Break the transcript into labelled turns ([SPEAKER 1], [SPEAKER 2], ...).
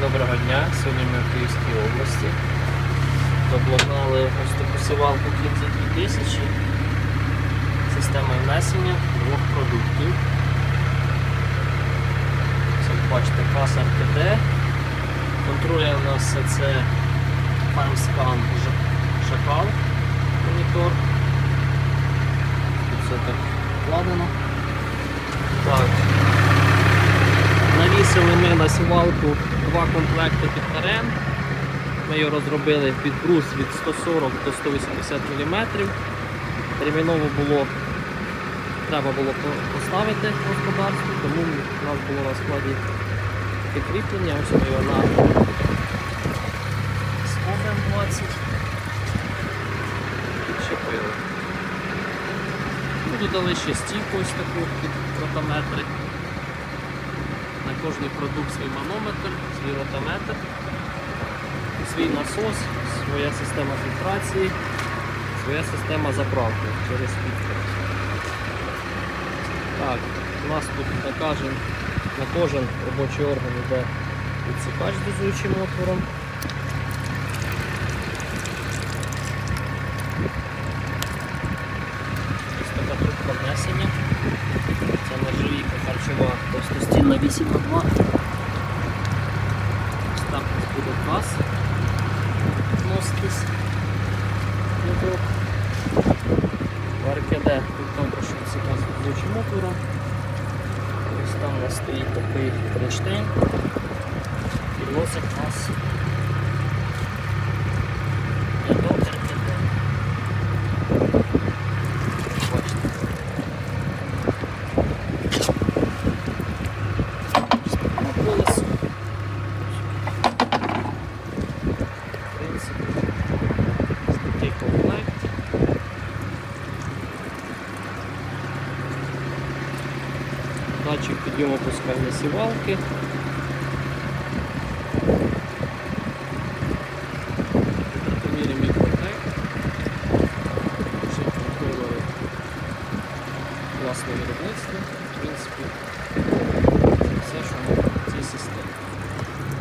[SPEAKER 1] Доброго дня, сьогодні ми в Київській області. Обладнали ось таку сівалку Кінзі 2000 системою внесення двох продуктів. Це бачите каса РТД. Контролює у нас це FarmScan Шакал монітор. Тут все так вкладено. Так. Навісили ми на сівалку два комплекти під терен. Ми його розробили під брус від 140 до 180 мм. Терміново було, треба було по- поставити господарство, тому у нас було на складі таке кріплення. Ось ми його на скобем 20 підчепили. Додали ще стійку ось таку під ротометри. На кожний продукт свій манометр, свій ротометр, свій насос, своя система фільтрації, своя система заправки через фільтр. Так, у нас тут на на кожен робочий орган йде відсікач дозуючим отвором. Ось така трубка внесення. Харчова товстостінна 8 на 2 Ось так ось буде газ. В РКД тут також всіка з звучим отвором. Ось там у нас стоїть такий кронштейн. Підносить газ. Датчик підйому опускання сівалки. Поміряємо мікротек. Ще контролери власне виробництво.